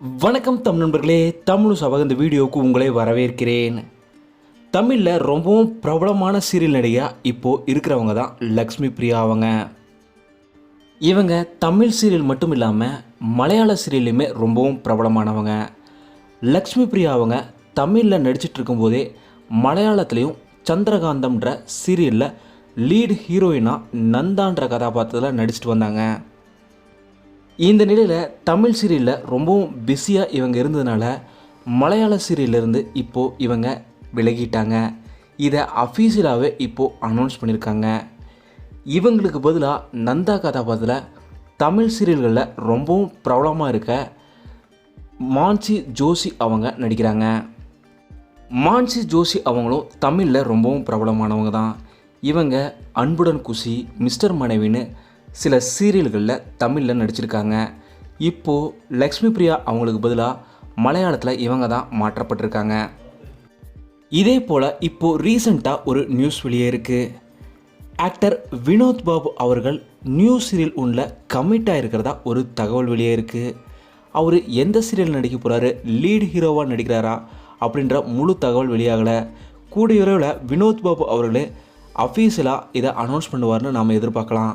வணக்கம் தமிழ் நண்பர்களே தமிழ் சபக இந்த வீடியோவுக்கு உங்களை வரவேற்கிறேன். தமிழில் ரொம்பவும் பிரபலமான சீரியல் நடிகையாக இப்போது இருக்கிறவங்க தான் லக்ஷ்மி பிரியா அவங்க. இவங்க தமிழ் சீரியல் மட்டும் இல்லாமல் மலையாள சீரியல்லையுமே ரொம்பவும் பிரபலமானவங்க. லக்ஷ்மி பிரியா அவங்க தமிழில் நடிச்சிட்டு இருக்கும்போதே மலையாளத்துலேயும் சந்திரகாந்தம்ன்ற சீரியலில் லீட் ஹீரோயினாக நந்தான்ற கதாபாத்திரத்தில் நடிச்சிட்டு வந்தாங்க. இந்த நிலையில் தமிழ் சீரியலில் ரொம்பவும் பிஸியாக இவங்க இருந்ததுனால மலையாள சீரியல்லேருந்து இப்போது இவங்க விலகிட்டாங்க. இதை அஃபீஷியலாகவே இப்போது அனௌன்ஸ் பண்ணியிருக்காங்க இவங்களுக்கு பதிலாக நந்தா கதாபாத்திரத்தில் தமிழ் சீரியல்களில் ரொம்பவும் பிரபலமாக இருக்க மான்சி ஜோஷி அவங்க நடிக்கிறாங்க. மான்சி ஜோஷி அவங்களும் தமிழில் ரொம்பவும் பிரபலமானவங்க தான். இவங்க அன்புடன் குஷி மிஸ்டர் மனைவின்னு சில சீரியல்களில் தமிழில் நடிச்சிருக்காங்க. இப்போது லக்ஷ்மி பிரியா அவங்களுக்கு பதிலாக மலையாளத்தில் இவங்க தான் மாற்றப்பட்டிருக்காங்க. இதே போல் இப்போது ரீசண்டாக ஒரு நியூஸ் வெளியே இருக்குது ஆக்டர் வினோத் பாபு அவர்கள் நியூ சீரியல் ஒன்றில் கமிட்டாக இருக்கிறதா ஒரு தகவல் வெளியே இருக்குது அவர் எந்த சீரியல் நடிக்க போகிறாரு லீட் ஹீரோவாக நடிக்கிறாரா அப்படின்ற முழு தகவல் வெளியாகலை. கூடிய விரைவில் வினோத் பாபு அவர்களே அஃபீஷியலாக இதை அனௌன்ஸ் பண்ணுவார்னு நாம் எதிர்பார்க்கலாம்.